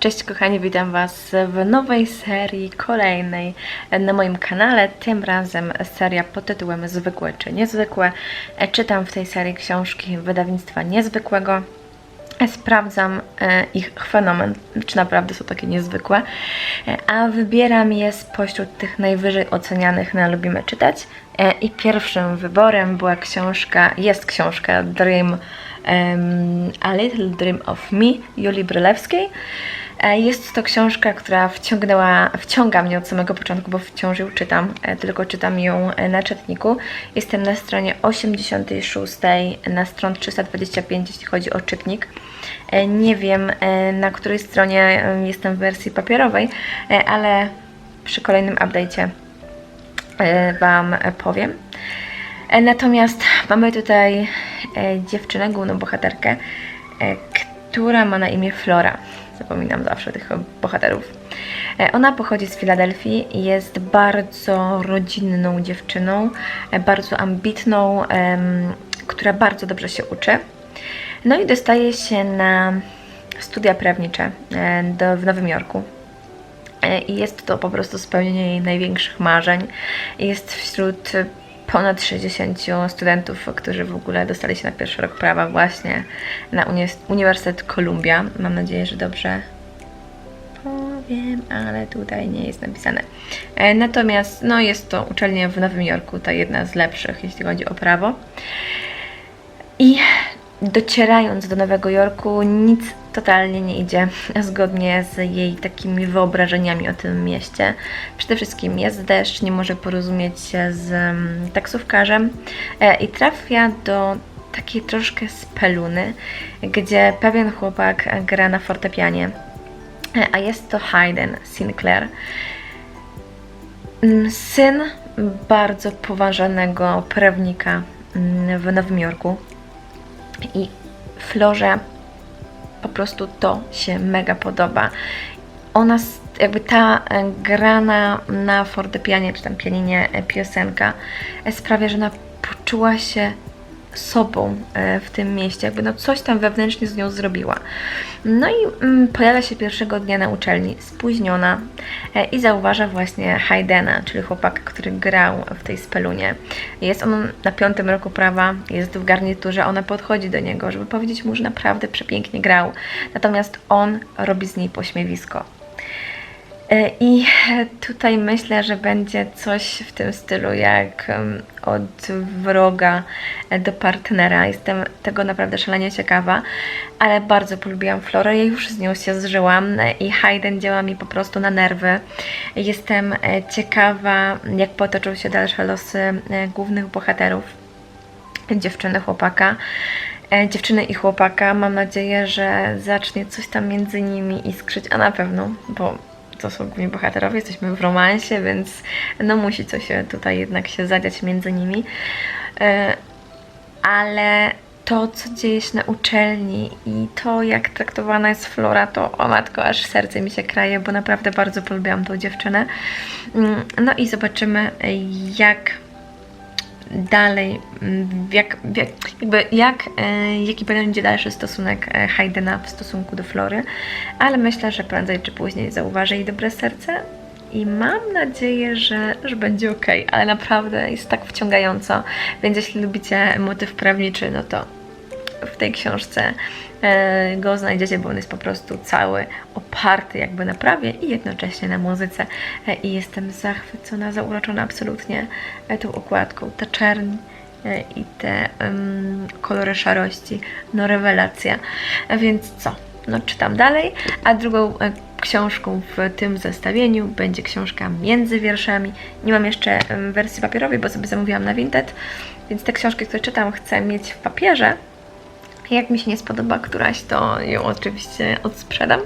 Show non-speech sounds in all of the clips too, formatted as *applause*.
Cześć kochani, witam Was w nowej serii, kolejnej na moim kanale. Tym razem seria pod tytułem Zwykłe czy Niezwykłe. Czytam w tej serii książki wydawnictwa Niezwykłego. Sprawdzam e, ich fenomen, czy naprawdę są takie niezwykłe, E, a wybieram je spośród tych najwyżej ocenianych na Lubimy Czytać. E, I pierwszym wyborem była książka, jest książka Dream, em, A Little Dream of Me Julii Brylewskiej. E, Jest to książka, która wciągnęła, wciąga mnie od samego początku, bo wciąż ją czytam, e, tylko czytam ją e, na czytniku. Jestem na stronie 86, na stron 325, jeśli chodzi o czytnik. Nie wiem, na której stronie jestem w wersji papierowej, ale przy kolejnym update'cie Wam powiem. Natomiast mamy tutaj dziewczynę, główną bohaterkę, która ma na imię Flora. Zapominam zawsze tych bohaterów. E, Ona pochodzi z Filadelfii, jest bardzo rodzinną dziewczyną, e, bardzo ambitną, która bardzo dobrze się uczy. No i dostaje się na studia prawnicze e, do, w Nowym Jorku. I jest to po prostu spełnienie jej największych marzeń. Jest wśród ponad 60 studentów, którzy w ogóle dostali się na pierwszy rok prawa właśnie na Uni- Uniwersytet Columbia. Mam nadzieję, że dobrze powiem, ale tutaj nie jest napisane. E, Natomiast no, jest to uczelnia w Nowym Jorku, ta jedna z lepszych, jeśli chodzi o prawo. I docierając do Nowego Jorku, nic totalnie nie idzie *laughs* zgodnie z jej takimi wyobrażeniami o tym mieście. Przede wszystkim jest deszcz, nie może porozumieć się z mm, taksówkarzem e, i trafia do takiej troszkę speluny, gdzie pewien chłopak gra na fortepianie, e, a jest to Hayden Sinclair. Mm, Syn bardzo poważanego prawnika mm, w Nowym Jorku i Florze po prostu to się mega podoba. Ona, jakby ta e, grana na fortepianie czy tam pianinie e, piosenka e, sprawia, że ona poczuła się sobą e, w tym mieście, jakby no coś tam wewnętrznie z nią zrobiła. No i mm, pojawia się pierwszego dnia na uczelni, spóźniona e, i zauważa właśnie Haydena, czyli chłopaka, który grał w tej spelunie. Jest on na piątym roku prawa, jest w garniturze, ona podchodzi do niego, żeby powiedzieć mu, że naprawdę przepięknie grał. Natomiast on robi z niej pośmiewisko. E, I tutaj myślę, że będzie coś w tym stylu jak od wroga do partnera. Jestem tego naprawdę szalenie ciekawa, ale bardzo polubiłam Florę. Ja już z nią się zżyłam e, i Hayden działa mi po prostu na nerwy. Jestem e, ciekawa, jak potoczą się dalsze losy głównych bohaterów dziewczyny, chłopaka. Dziewczyny i chłopaka. Mam nadzieję, że zacznie coś tam między nimi iskrzyć, a na pewno, bo to są główni bohaterowie, jesteśmy w romansie, więc no musi coś tutaj jednak się zadziać między nimi. E, Ale to, co dzieje się na uczelni i to, jak traktowana jest Flora, to o matko, aż serce mi się kraje, bo naprawdę bardzo polubiłam tą dziewczynę. Mm, No i zobaczymy, jak dalej, mm, jak, jak, jakby jak, e, jaki będzie dalszy stosunek e, Haydena w stosunku do Flory, ale myślę, że prędzej czy później zauważy jej dobre serce i mam nadzieję, że, że będzie ok, ale naprawdę jest tak wciągająco, więc jeśli lubicie motyw prawniczy, no to w tej książce go znajdziecie, bo on jest po prostu cały oparty jakby na prawie i jednocześnie na muzyce. E, I jestem zachwycona, zauroczona absolutnie e, tą okładką. Ta czerń e, i te em, kolory szarości, no rewelacja. Więc co? No czytam dalej, a drugą e, książką w tym zestawieniu będzie książka między wierszami. Nie mam jeszcze wersji papierowej, bo sobie zamówiłam na Vinted, więc te książki, które czytam, chcę mieć w papierze, jak mi się nie spodoba któraś, to ją oczywiście odsprzedam.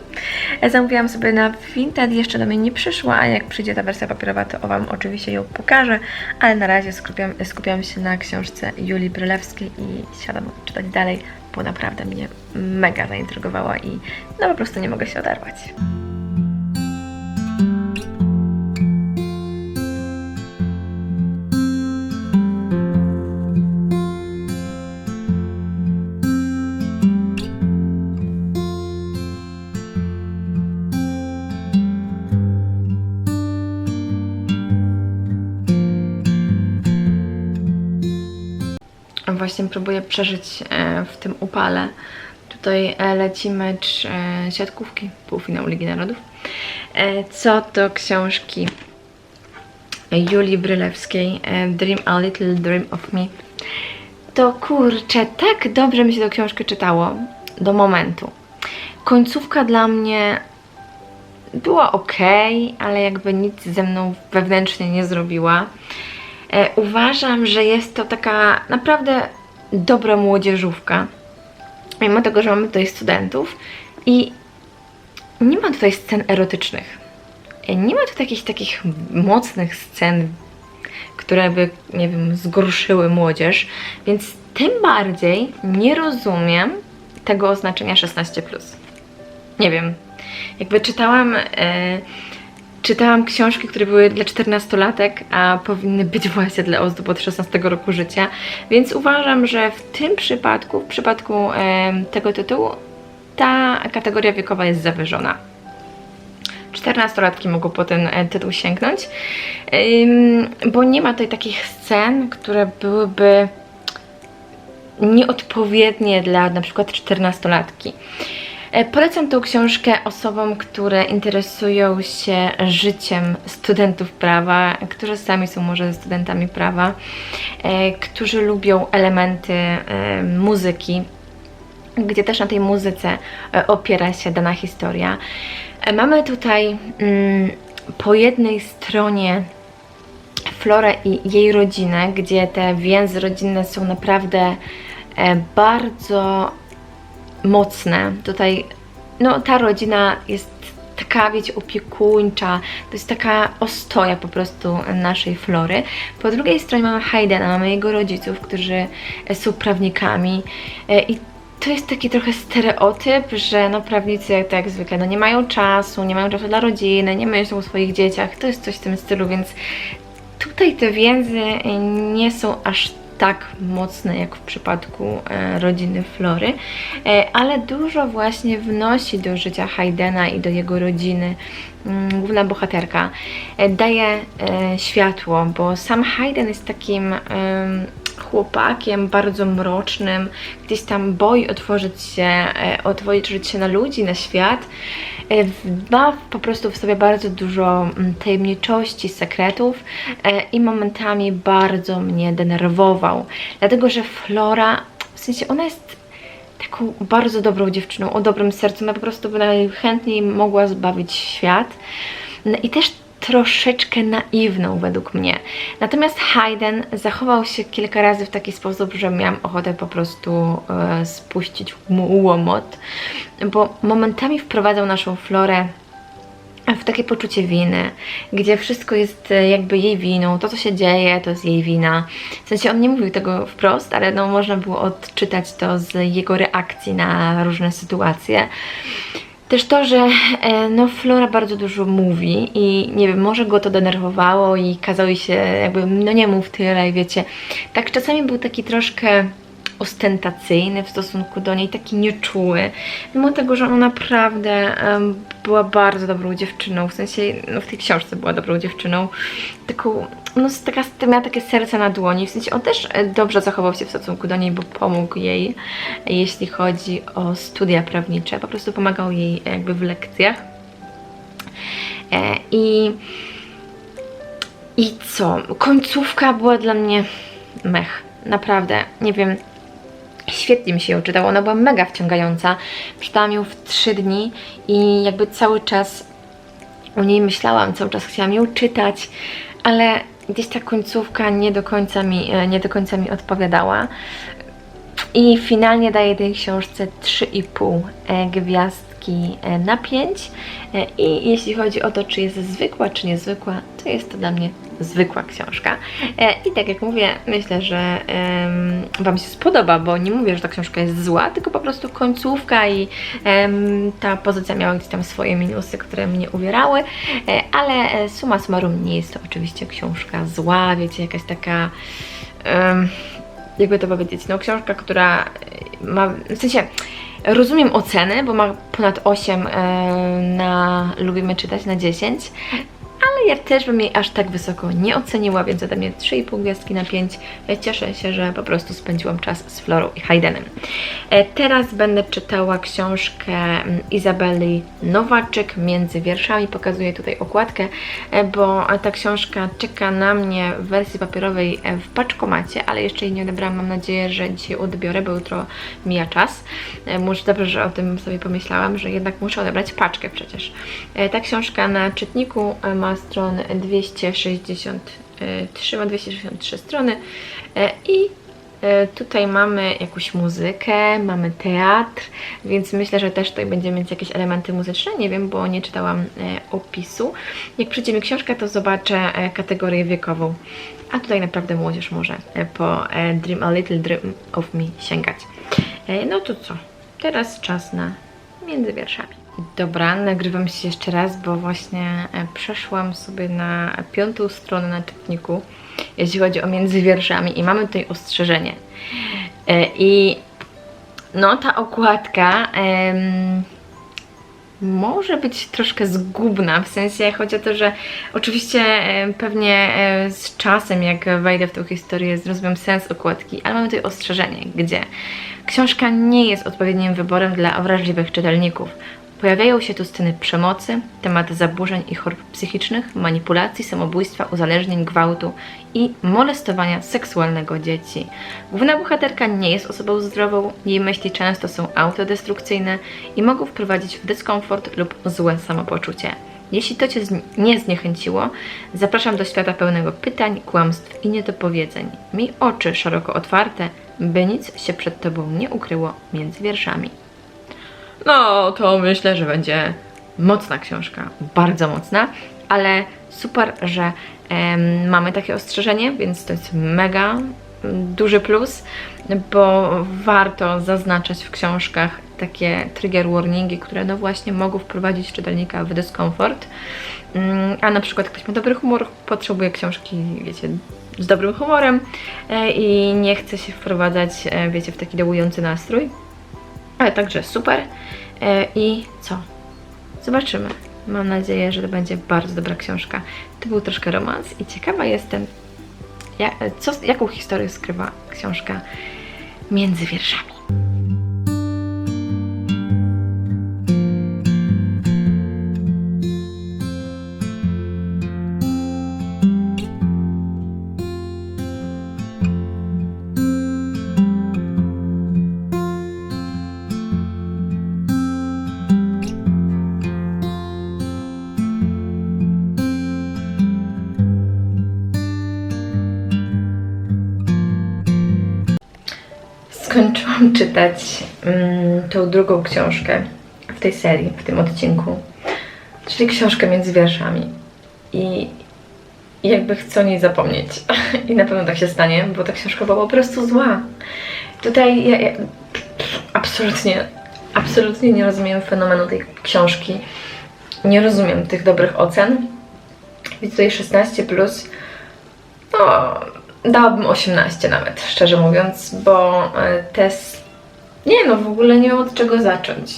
E, Zamówiłam sobie na Vinted, jeszcze do mnie nie przyszła, a jak przyjdzie ta wersja papierowa, to Wam oczywiście ją pokażę, ale na razie skupiam, skupiam się na książce Julii Brylewskiej i siadam czytać dalej, bo naprawdę mnie mega zaintrygowała i no po prostu nie mogę się oderwać. Właśnie próbuję przeżyć e, w tym upale. Tutaj e, leci mecz e, siatkówki, półfinał Ligi Narodów. Co do książki Julii Brylewskiej Dream a Little Dream of Me to kurczę, tak dobrze mi się tę książkę czytało do momentu. Końcówka dla mnie była ok, ale jakby nic ze mną wewnętrznie nie zrobiła. Uważam, że jest to taka naprawdę dobra młodzieżówka. Mimo tego, że mamy tutaj studentów i nie ma tutaj scen erotycznych. Nie ma tutaj jakichś takich mocnych scen, które by, nie wiem, zgorszyły młodzież, więc tym bardziej nie rozumiem tego oznaczenia 16. Nie wiem. Jakby czytałam. E, czytałam książki, które były dla 14-latek, a powinny być właśnie dla osób od 16 roku życia, więc uważam, że w tym przypadku, w przypadku em, tego tytułu, ta kategoria wiekowa jest zawyżona. 14-latki mogą po ten e, tytuł sięgnąć, bo nie ma tutaj takich scen, które byłyby nieodpowiednie dla na przykład 14-latki. E, Polecam tą książkę osobom, które interesują się życiem studentów prawa, którzy sami są może studentami prawa, e, którzy lubią elementy e, muzyki, gdzie też na tej muzyce opiera się dana historia. Mamy tutaj mm, po jednej stronie Florę i jej rodzinę, gdzie te więzy rodzinne są naprawdę bardzo mocne. Tutaj, no, ta rodzina jest taka, wiecie, opiekuńcza, to jest taka ostoja po prostu naszej Flory. Po drugiej stronie mamy Haydena, mamy jego rodziców, którzy e, są prawnikami e, i to jest taki trochę stereotyp, że no prawnicy jak tak jak zwykle, no nie mają czasu, nie mają czasu dla rodziny, nie myślą o swoich dzieciach, to jest coś w tym stylu, więc tutaj te więzy nie są aż tak mocne jak w przypadku e, rodziny Flory, e, ale dużo właśnie wnosi do życia Haydena i do jego rodziny mm, główna bohaterka. E, daje światło, bo sam Hayden jest takim em, chłopakiem bardzo mrocznym, gdzieś tam boi otworzyć się, otworzyć się na ludzi, na świat. E, Ma po prostu w sobie bardzo dużo mm, tajemniczości, sekretów e, i momentami bardzo mnie denerwował. Dlatego, że Flora, w sensie ona jest taką bardzo dobrą dziewczyną, o dobrym sercu, ona po prostu by najchętniej mogła zbawić świat. No i też troszeczkę naiwną według mnie. Natomiast Hayden zachował się kilka razy w taki sposób, że miałam ochotę po prostu e, spuścić mu łomot, bo momentami wprowadzał naszą Florę w takie poczucie winy, gdzie wszystko jest e, jakby jej winą, to co się dzieje to jest jej wina. W sensie on nie mówił tego wprost, ale no można było odczytać to z jego reakcji na różne sytuacje. Też to, że e, no, Flora bardzo dużo mówi i nie wiem, może go to denerwowało i kazał jej się jakby, no nie mów tyle i wiecie, tak czasami był taki troszkę ostentacyjny w stosunku do niej, taki nieczuły, mimo tego, że ona naprawdę była bardzo dobrą dziewczyną, w sensie, no w tej książce była dobrą dziewczyną, taką, no taka, miała takie serce na dłoni, w sensie on też e, dobrze zachował się w stosunku do niej, bo pomógł jej, jeśli chodzi o studia prawnicze, po prostu pomagał jej e, jakby w lekcjach. E, I i co? Końcówka była dla mnie mech. Naprawdę. Nie wiem. Świetnie mi się ją czytało. Ona była mega wciągająca. Czytałam ją w trzy dni i jakby cały czas o niej myślałam, cały czas chciałam ją czytać, ale gdzieś ta końcówka nie do końca mi, e, nie do końca mi odpowiadała. I finalnie daję tej książce 3,5 e, e, na 5. E, I jeśli chodzi o to, czy jest zwykła, czy niezwykła, to jest to dla mnie zwykła książka. E, I tak jak mówię, myślę, że Wam się spodoba, bo nie mówię, że ta książka jest zła, tylko po prostu końcówka i ta pozycja miała gdzieś tam swoje minusy, które mnie uwierały, ale summa summarum nie jest to oczywiście książka zła, wiecie, jakaś taka. jakby to powiedzieć, no książka, która ma, w sensie rozumiem oceny, bo ma ponad 8 e, na lubimy czytać na 10, ale ja też bym jej aż tak wysoko nie oceniła, więc ode mnie 3,5 gwiazdki na 5. E, Cieszę się, że po prostu spędziłam czas z Florą i Haydenem. E, Teraz będę czytała książkę mm, Izabeli Nowaczyk między wierszami. Pokazuję tutaj okładkę, e, bo ta książka czeka na mnie w wersji papierowej w paczkomacie, ale jeszcze jej nie odebrałam. Mam nadzieję, że dzisiaj odbiorę, bo jutro mija czas. Może dobrze, że o tym sobie pomyślałam, że jednak muszę odebrać paczkę przecież. Ta książka na czytniku ma stron 263, ma 263 strony e, i E, Tutaj mamy jakąś muzykę, mamy teatr, więc myślę, że też tutaj będziemy mieć jakieś elementy muzyczne. Nie wiem, bo nie czytałam e, opisu. Jak przyjdzie mi książka, to zobaczę kategorię wiekową. A tutaj naprawdę młodzież może po Dream a Little Dream of Me sięgać. No to co? Teraz czas na między wierszami. Dobra, nagrywam się jeszcze raz, bo właśnie e, przeszłam sobie na piątą stronę na czytniku, jeśli chodzi o między wierszami i mamy tutaj ostrzeżenie. E, I no ta okładka em, może być troszkę zgubna, w sensie chodzi o to, że oczywiście pewnie e, z czasem, jak wejdę w tą historię, zrozumiem sens okładki, ale mamy tutaj ostrzeżenie, gdzie książka nie jest odpowiednim wyborem dla wrażliwych czytelników. Pojawiają się tu sceny przemocy, tematy zaburzeń i chorób psychicznych, manipulacji, samobójstwa, uzależnień, gwałtu i molestowania seksualnego dzieci. Główna bohaterka nie jest osobą zdrową, jej myśli często są autodestrukcyjne i mogą wprowadzić w dyskomfort lub złe samopoczucie. Jeśli to Cię nie zniechęciło, zapraszam do świata pełnego pytań, kłamstw i niedopowiedzeń. Miej oczy szeroko otwarte, by nic się przed Tobą nie ukryło między wierszami. No, to myślę, że będzie mocna książka, bardzo mocna, ale super, że em, mamy takie ostrzeżenie, więc to jest mega mm, duży plus, bo warto zaznaczać w książkach takie trigger warningi, które no właśnie mogą wprowadzić czytelnika w dyskomfort. Mm, A na przykład ktoś ma dobry humor, potrzebuje książki, wiecie, z dobrym humorem e, i nie chce się wprowadzać, e, wiecie, w taki dołujący nastrój. Także super. E, I co? Zobaczymy. Mam nadzieję, że to będzie bardzo dobra książka. To był troszkę romans i ciekawa jestem, ja, co, jaką historię skrywa książka między wierszami. Skończyłam czytać mm, tą drugą książkę w tej serii, w tym odcinku, czyli książkę między wierszami. I i jakby chcę o niej zapomnieć. *laughs* I na pewno tak się stanie, bo ta książka była po prostu zła. Tutaj ja, ja absolutnie, absolutnie nie rozumiem fenomenu tej książki. Nie rozumiem tych dobrych ocen. Widzę tutaj 16 plus. No, dałabym 18 nawet, szczerze mówiąc, bo e, te. Nie no, w ogóle nie wiem od czego zacząć.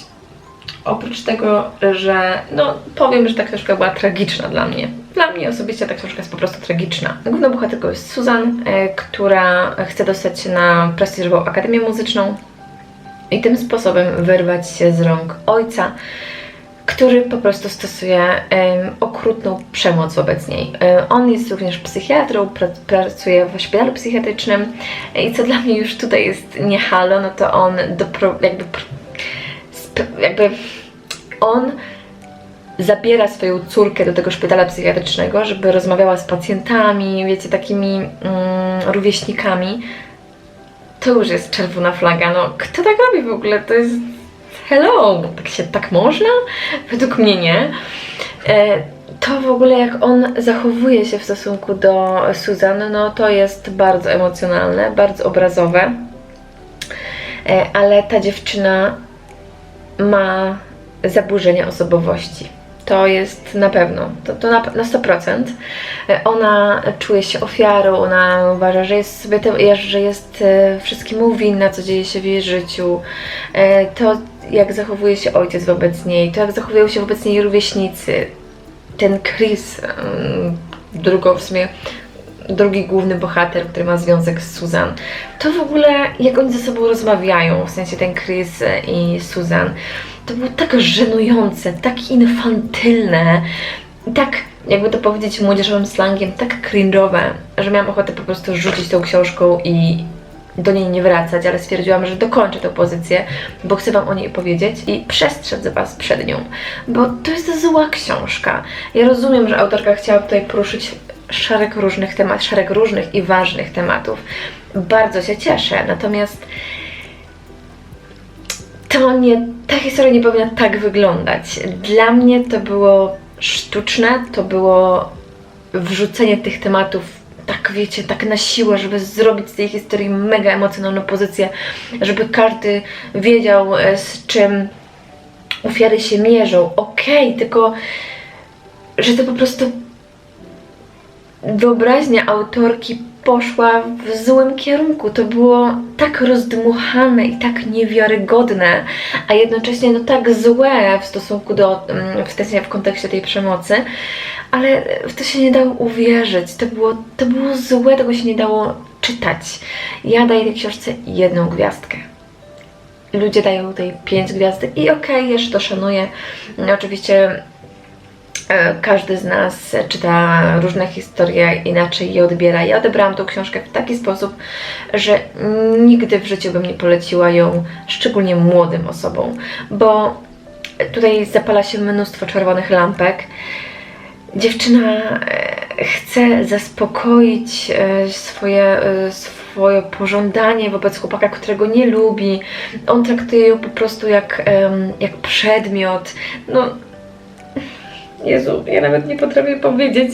Oprócz tego, że no powiem, że ta książka była tragiczna dla mnie. Dla mnie osobiście ta książka jest po prostu tragiczna. Główną bohaterką jest Susan, e, która chce dostać się na prestiżową Akademię Muzyczną i tym sposobem wyrwać się z rąk ojca, który po prostu stosuje okrutną przemoc wobec niej. On jest również psychiatrą, pra, pracuje w szpitalu psychiatrycznym i co dla mnie już tutaj jest nie halo, no to on dopro, jakby, jakby on zabiera swoją córkę do tego szpitala psychiatrycznego, żeby rozmawiała z pacjentami, wiecie, takimi mm, rówieśnikami. To już jest czerwona flaga. No, kto tak robi w ogóle? To jest hello, tak się tak można? Według mnie nie. E, to w ogóle jak on zachowuje się w stosunku do Susan, no to jest bardzo emocjonalne, bardzo obrazowe. E, ale ta dziewczyna ma zaburzenia osobowości. To jest na pewno, to, to na, na 100%. E, Ona czuje się ofiarą, ona uważa, że jest sobie tym, że jest e, wszystkiemu winna, co dzieje się w jej życiu. To, jak zachowuje się ojciec wobec niej, to, jak zachowują się wobec niej rówieśnicy. ten Chris, ym, drugą w sumie drugi główny bohater, który ma związek z Susan, to w ogóle jak oni ze sobą rozmawiają, w sensie ten Chris i Susan, to było tak żenujące, tak infantylne, tak, jakby to powiedzieć młodzieżowym slangiem, tak cringe'owe, że miałam ochotę po prostu rzucić tą książką i do niej nie wracać, ale stwierdziłam, że dokończę tę pozycję, bo chcę Wam o niej powiedzieć i przestrzec Was przed nią, bo to jest zła książka. Ja rozumiem, że autorka chciała tutaj poruszyć szereg różnych tematów, szereg różnych i ważnych tematów. Bardzo się cieszę, natomiast to nie, ta historia nie powinna tak wyglądać. Dla mnie to było sztuczne, to było wrzucenie tych tematów tak wiecie, tak na siłę, żeby zrobić z tej historii mega emocjonalną pozycję, żeby każdy wiedział e, z czym ofiary się mierzą. Okej, tylko że to po prostu wyobraźnia autorki poszła w złym kierunku. To było tak rozdmuchane i tak niewiarygodne, a jednocześnie no tak złe w stosunku do, mm, w, sensie w kontekście tej przemocy, ale w to się nie dało uwierzyć. To było, to było złe, tego się nie dało czytać. Ja daję tej książce jedną gwiazdkę. Ludzie dają tej pięć gwiazdek i okej, jeszcze to szanuję. Oczywiście Każdy z nas czyta różne historie, inaczej je odbiera. Ja odebrałam tą książkę w taki sposób, że nigdy w życiu bym nie poleciła ją szczególnie młodym osobom, bo tutaj zapala się mnóstwo czerwonych lampek. Dziewczyna e, chce zaspokoić e, swoje, e, swoje pożądanie wobec chłopaka, którego nie lubi. On traktuje ją po prostu jak, jak przedmiot. No, Jezu, ja nawet nie potrafię powiedzieć,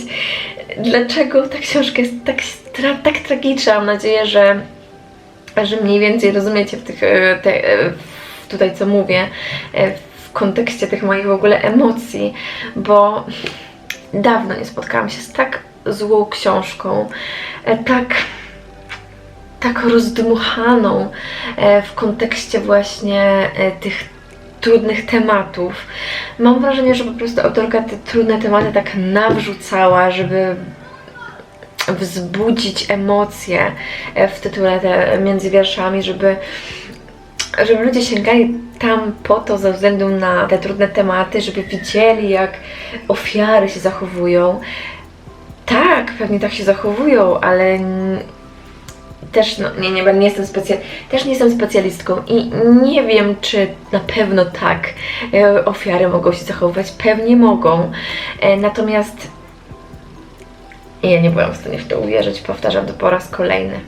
dlaczego ta książka jest tak, stra- tak tragiczna. Mam nadzieję, że, że mniej więcej rozumiecie w tych, e, te, e, tutaj co mówię, e, w kontekście tych moich w ogóle emocji, bo dawno nie spotkałam się z tak złą książką, tak tak rozdmuchaną w kontekście właśnie tych trudnych tematów. Mam wrażenie, że po prostu autorka te trudne tematy tak nawrzucała, żeby wzbudzić emocje e, w tytule te, między wierszami, żeby, żeby ludzie sięgali tam po to ze względu na te trudne tematy, żeby widzieli, jak ofiary się zachowują. Tak, pewnie tak się zachowują, ale też no, nie, nie, nie jestem też nie jestem specjalistką i nie wiem, czy na pewno tak e, ofiary mogą się zachowywać. Pewnie mogą. E, natomiast ja nie byłam w stanie w to uwierzyć, powtarzam to po raz kolejny.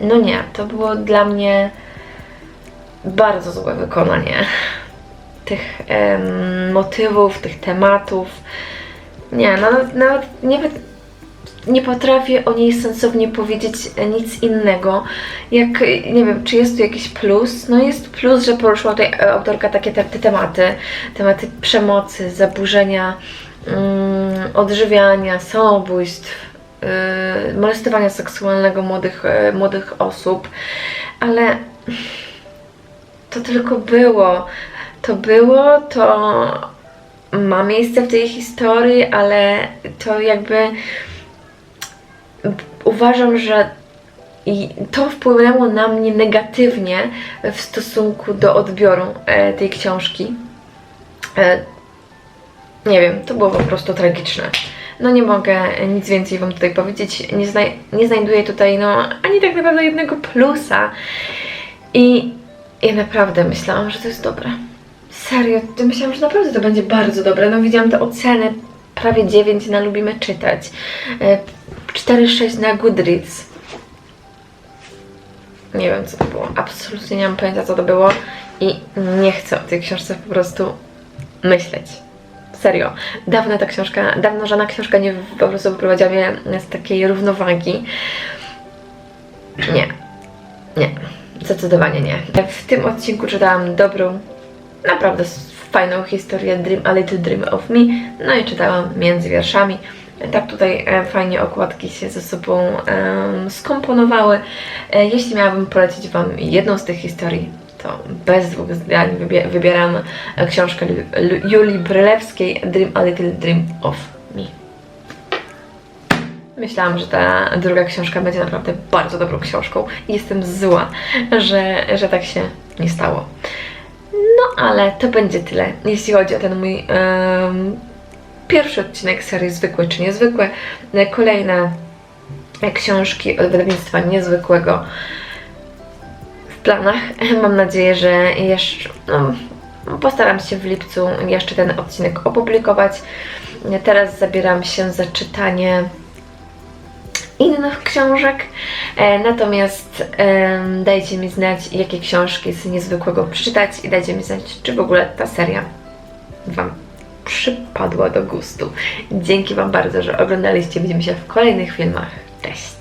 No nie, to było dla mnie bardzo złe wykonanie tych em, motywów, tych tematów. Nie, no, nawet, nawet nie, nie potrafię o niej sensownie powiedzieć e, nic innego. Jak, e, nie wiem, czy jest tu jakiś plus? No jest plus, że poruszyła tutaj e, autorka takie te, te tematy. Tematy przemocy, zaburzenia, mm, odżywiania, samobójstw, yy, molestowania seksualnego młodych, e, młodych osób. Ale to tylko było. To było, to ma miejsce w tej historii, ale to jakby uważam, że to wpłynęło na mnie negatywnie w stosunku do odbioru e, tej książki. E, nie wiem, to było po prostu tragiczne. No nie mogę nic więcej Wam tutaj powiedzieć. Nie, nie znajduję tutaj no ani tak naprawdę jednego plusa. I ja naprawdę myślałam, że to jest dobre. Serio, myślałam, że naprawdę to będzie bardzo dobre. No widziałam te oceny prawie 9 na Lubimy Czytać, e, 4,6 na Goodreads. Nie wiem co to było, absolutnie nie mam pojęcia co to było i nie chcę o tej książce po prostu myśleć. Serio, dawno ta książka, dawno żadna książka nie po prostu wyprowadziła mnie z takiej równowagi. Nie, nie, zdecydowanie nie. W tym odcinku czytałam dobrą, naprawdę fajną historię Dream a Little Dream of Me, no i czytałam między wierszami. Tak tutaj e, fajnie okładki się ze sobą skomponowały. E, jeśli miałabym polecić Wam jedną z tych historii, to bez dwóch zdań wybie- wybieram e, książkę Julii Brylewskiej Dream a Little Dream of Me. Myślałam, że ta druga książka będzie naprawdę bardzo dobrą książką i jestem zła, że, że tak się nie stało. No ale to będzie tyle, jeśli chodzi o ten mój em, pierwszy odcinek serii Zwykłe czy Niezwykłe. E, Kolejne e, książki od wydawnictwa Niezwykłego w planach. *laughs* Mam nadzieję, że jeszcze no, postaram się w lipcu jeszcze ten odcinek opublikować. Teraz zabieram się za czytanie innych książek. E, natomiast dajcie mi znać, jakie książki z niezwykłego przeczytać i dajcie mi znać, czy w ogóle ta seria Wam przypadła do gustu. Dzięki Wam bardzo, że oglądaliście. Widzimy się w kolejnych filmach. Cześć!